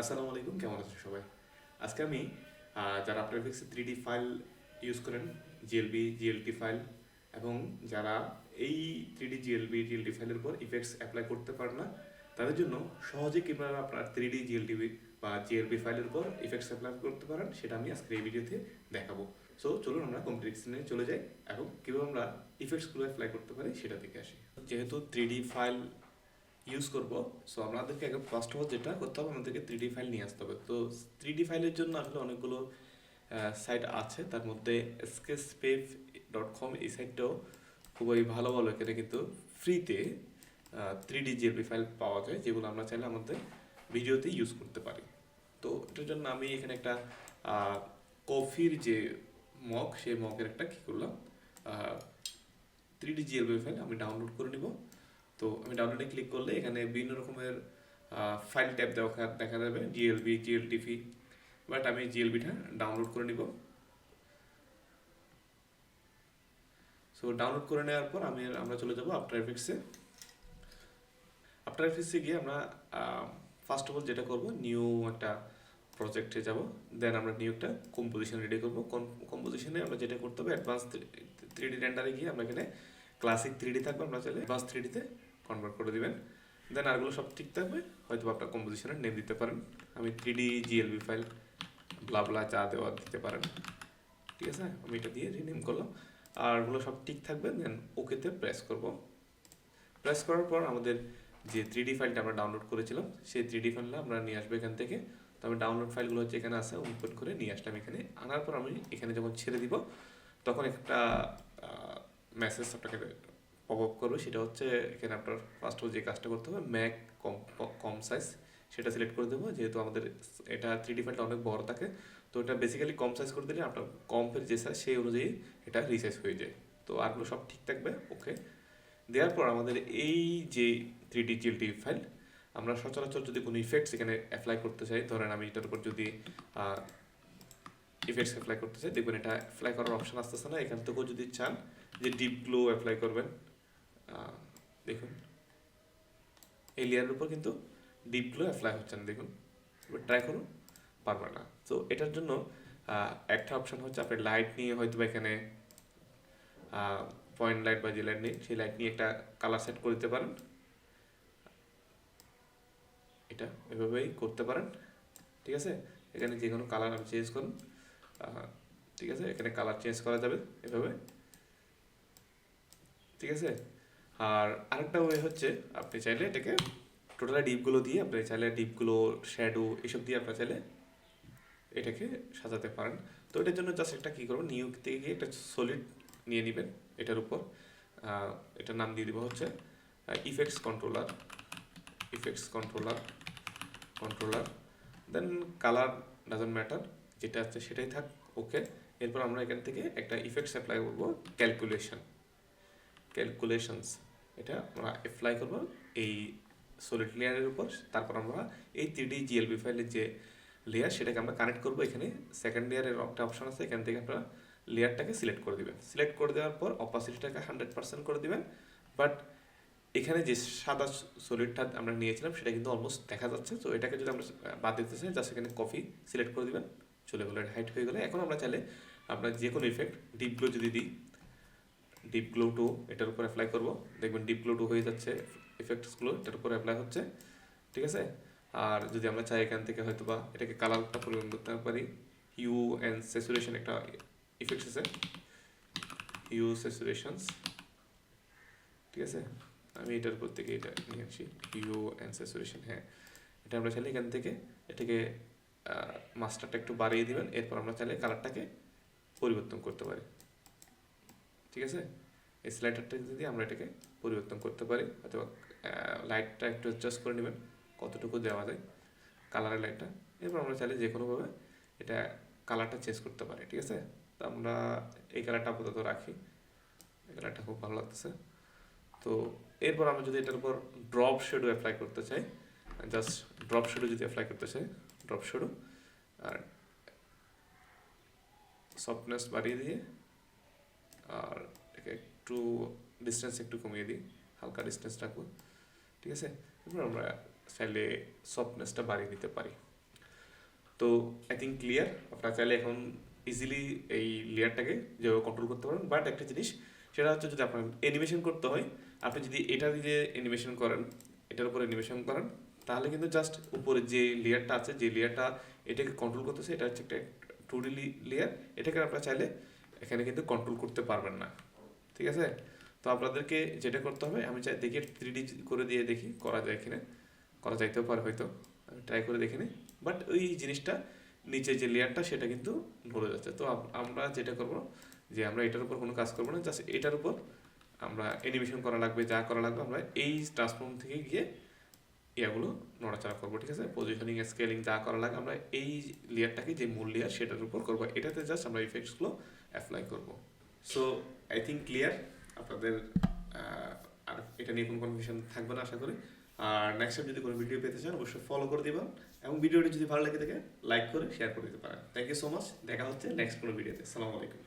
আসসালামু আলাইকুম, কেমন আছেন সবাই? আজকে আমি যারা আফটার এফেক্টসে থ্রি ডি ফাইল ইউজ করেন জিএলবি জিএলটি ফাইল এবং যারা এই থ্রি ডি জিএলবি জিএলটি ফাইলের উপর ইফেক্টস অ্যাপ্লাই করতে পারেন না, তাদের জন্য সহজে কীভাবে আপনার থ্রি ডি জিএলটি বা জিএলবি ফাইলের উপর ইফেক্টস অ্যাপ্লাই করতে পারেন, সেটা আমি আজকে এই ভিডিওতে দেখাবো। সো চলুন আমরা কম্পিটিশনে চলে যাই, এবং কীভাবে আমরা ইফেক্টসগুলো অ্যাপ্লাই করতে পারি, সেটা থেকে আসি। যেহেতু থ্রি ডি ফাইল ইউজ করব। সো আমাদেরকে আগে ফার্স্ট অফ যেটা করতে হবে, আমাদেরকে থ্রি ডি ফাইল নিয়ে আসতে হবে। তো থ্রি ডি ফাইলের জন্য আসলে অনেকগুলো সাইট আছে। তার মধ্যে স্কেচপেপ ডট কম এই সাইটটাও খুবই ভালো ভালো। এখানে কিন্তু ফ্রিতে থ্রি ডি জিএলপি ফাইল পাওয়া যায়, যেগুলো আমরা চাইলে আমাদের ভিডিওতে ইউজ করতে পারি। তো, এটার জন্য আমি এখানে একটা কফির যে মগ, সেই মগের একটা কী করলাম থ্রি ডি জিএলপি ফাইল আমি ডাউনলোড করে নিব। তো আমি ডাউনলোডে ক্লিক করলে এখানে বিভিন্ন রকমের ফাইল ট্যাব দেখা দেখা যাবে জিএলবি জিএলটিভি বাট আমি জিএলবিটা ডাউনলোড করে নিব। সো ডাউনলোড করে নেওয়ার পর আমি, আমরা চলে যাব আফটার এফেক্টসে আফটার এফেক্টসে গিয়ে আমরা ফার্স্ট অফ অল যেটা করব নিউ একটা প্রজেক্টে যাব। দেন আমরা নিউ একটা কম্পোজিশন রেডি করব। কম্পোজিশনে আমরা যেটা করতে হবে অ্যাডভান্স থ্রি ডি রেন্ডারে গিয়ে আমরা এখানে ক্লাসিক থ্রি ডি থাকবে, আমরা চাইলে অ্যাডভান্স থ্রি ডিতে কনভার্ট করে দিবেন। দেন আরগুলো সব ঠিক থাকবে। হয়তো আপনার কম্পোজিশনের নেম দিতে পারেন। আমি three D GLB file blah blah চা দেওয়া দিতে পারেন। ঠিক আছে? আমি এটা দিয়ে রিনেম করলাম। আর ওগুলো সব ঠিক থাকবে দেন ওকেতে প্রেস করব। প্রেস করার পর আমাদের যে থ্রি ডি ফাইলটা আমরা ডাউনলোড করেছিলাম, সেই থ্রি ডি ফাইলটা আমরা নিয়ে আসব এখান থেকে। তো আমি ডাউনলোড ফাইলগুলো হচ্ছে এখানে আছে ওপেন করে নিয়ে আসলাম এখানে। আনার পর আমি এখানে যখন ছেড়ে দিব, তখন একটা মেসেজ আপনাকে পপ করবে, সেটা হচ্ছে এখানে আপনার ফার্স্ট যে কাজটা করতে হবে ম্যাক কম কম সাইজ সেটা সিলেক্ট করে দেবো, যেহেতু আমাদের এটা থ্রি ডি ফাইলটা অনেক বড় থাকে, তো এটা বেসিক্যালি কম সাইজ করে দিলে আপনার কম্পের যে সাইজ সেই অনুযায়ী এটা রিসাইজ হয়ে যায়। তো আরগুলো সব ঠিক থাকবে? ওকে দেওয়ার পর আমাদের এই যে থ্রি ডি জিএলটি ফাইল আমরা সচরাচর যদি কোনো ইফেক্টস এখানে অ্যাপ্লাই করতে চাই, ধরেন আমি এটার উপর যদি ইফেক্টস অ্যাপ্লাই করতে চাই, দেখবেন এটা অ্যাপ্লাই করার অপশন আসতেছে না। এখান থেকেও যদি চান যে ডিপ গ্লো অ্যাপ্লাই করবেন দেখুন। এই লেয়ারের উপর কিন্তু ডিপ গ্লো অ্যাপ্লাই হচ্ছে না, দেখুন। ট্রাই করুন, পারবে না। তো এটার জন্য একটা অপশন হচ্ছে আপনি লাইট নিয়ে হয়তো বা এখানে পয়েন্ট লাইট বা যে লাইট নিয়ে সেই লাইট নিয়ে একটা কালার সেট করে দিতে পারেন। এটা এভাবেই করতে পারেন, ঠিক আছে? এখানে যে কোনো কালার আপনি চেঞ্জ করুন ঠিক আছে? এখানে কালার চেঞ্জ করা যাবে এভাবে, ঠিক আছে? আর আরেকটা ওয়ে হচ্ছে, আপনি চাইলে এটাকে টোটালি ডিপগুলো দিয়ে, আপনি চাইলে ডিপগুলো শ্যাডো এসব দিয়ে আপনার চাইলে এটাকে সাজাতে পারেন। তো এটার জন্য জাস্ট একটা কী করবেন নিউ থেকে গিয়ে একটা সলিড নিয়ে নেবেন এটার উপর। এটার নাম দিয়ে দিব হচ্ছে effects controller effects controller controller then colour doesn't matter যেটা আছে সেটাই থাক ওকে এরপর আমরা এখান থেকে একটা ইফেক্টস অ্যাপ্লাই করব ক্যালকুলেশন ক্যালকুলেশনস এটা আমরা অ্যাপ্লাই করব এই সলিড লেয়ারের উপর। তারপর আমরা এই থ্রি ডি জিএলবি ফাইলের যে লেয়ার সেটাকে আমরা কানেক্ট করব এখানে। সেকেন্ড লেয়ারের একটা অপশন আছে, এখান থেকে আপনারা লেয়ারটাকে সিলেক্ট করে দিবেন। সিলেক্ট করে দেওয়ার পর অপাসিটিটাকে হান্ড্রেড পার্সেন্ট করে দিবেন। বাট এখানে যে সাদা সলিডটা আমরা নিয়েছিলাম, সেটা কিন্তু অলমোস্ট দেখা যাচ্ছে। তো এটাকে যদি আমরা বাদ দিতে চাই জাস্ট এখানে কফি সিলেক্ট করে দিবেন। চলে গেলো হাইট হয়ে গেলে। এখন আমরা চাইলে আপনার যে কোনো ইফেক্ট ডিপ গ্লো যদি দিই ডিপ গ্লো টু এটার উপর অ্যাপ্লাই করব। দেখবেন ডিপ গ্লো টু হয়ে যাচ্ছে ইফেক্টসগুলো এটার উপর অ্যাপ্লাই হচ্ছে, ঠিক আছে? আর যদি আমরা চাই এখান থেকে হয়তো বা এটাকে কালারটা পরিবর্তন করতে পারি ইউ অ্যান্ড স্যাচুরেশন একটা ইফেক্টস আছে। ইউ স্যাচুরেশনস ঠিক আছে? আমি এটার উপর থেকে এটা নিয়ে আসি ইউ অ্যান্ড স্যাচুরেশন হ্যাঁ। এটা আমরা চাইলে এখান থেকে এটাকে মাস্টারটা একটু বাড়িয়ে দিবেন, এরপর আমরা চাইলে কালারটাকে পরিবর্তন করতে পারি। ঠিক আছে? এই স্লাইডারটা যদি আমরা এটাকে পরিবর্তন করতে পারি, অথবা লাইটটা একটু অ্যাডজাস্ট করে নেবেন, কতটুকু দেওয়া যায় কালারের লাইটটা এরপর আমরা চাইলে যে কোনোভাবে এটা কালারটা চেঞ্জ করতে পারি, ঠিক আছে? তো আমরা এই কালারটা আপাতত রাখি, এই কালারটা খুব ভালো লাগতেছে। তো এরপর আমরা যদি এটার উপর ড্রপ শেডো অ্যাপ্লাই করতে চাই জাস্ট ড্রপ শেডো যদি অ্যাপ্লাই করতে চাই ড্রপ শেডো আর সফটনেস বাড়িয়ে দিয়ে আর একটু ডিস্টেন্স একটু কমিয়ে দিই, হালকা ডিস্টেন্স রাখব, ঠিক আছে? এরপর আমরা চাইলে সফটনেসটা বাড়িয়ে দিতে পারি। তো আই থিঙ্ক ক্লিয়ার আপনারা চাইলে এখন ইজিলি এই লেয়ারটাকে যেভাবে কন্ট্রোল করতে পারেন বাট একটা জিনিস, সেটা হচ্ছে যদি আপনার অ্যানিমেশন করতে হয়, আপনি যদি এটা দিয়ে অ্যানিমেশন করেন, এটার উপর অ্যানিমেশন করেন, তাহলে কিন্তু জাস্ট উপরে যে লেয়ারটা আছে, যে লেয়ারটা এটাকে কন্ট্রোল করতেছে, এটা হচ্ছে একটা টু ডি লেয়ার এটাকে আপনারা চাইলে এখানে কিন্তু কন্ট্রোল করতে পারবেন না। ঠিক আছে? তো আপনাদেরকে যেটা করতে হবে, আমি চাই দেখি থ্রি ডি করে দিয়ে দেখি, করা যায় কিনা? করা যাইতেও পারে হয়তো ট্রাই করে দেখিনি। বাট ওই জিনিসটা, নিচে যে লেয়ারটা সেটা কিন্তু নড়ে যাচ্ছে। তো আমরা যেটা করব, যে আমরা এটার উপর কোনো কাজ করব না জাস্ট এটার উপর আমরা অ্যানিমেশন করা লাগবে, যা করা লাগবে, আমরা এই ট্রান্সফর্ম থেকে গিয়ে ইয়াগুলো নড়াচড়া করব, ঠিক আছে? পজিশনিং স্কেলিং যা করা লাগে, আমরা এই লেয়ারটাকে যে মূল লেয়ার সেটার উপর করব। এটাতে জাস্ট আমরা ইফেক্টসগুলো অ্যাপ্লাই করব। সো আই থিঙ্ক ক্লিয়ার আপনাদের আর এটা নিয়ে কোনো কনফিউশন থাকবে না, আশা করি। আর নেক্সট টাইম যদি কোনো ভিডিও পেতে চান, অবশ্যই ফলো করে দিবেন। এবং ভিডিওটি যদি ভালো লেগে থাকে লাইক করে শেয়ার করে দিতে পারেন। থ্যাংক ইউ সো মাচ দেখা হচ্ছে নেক্সট কোনো ভিডিওতে সালামু আলাইকুম।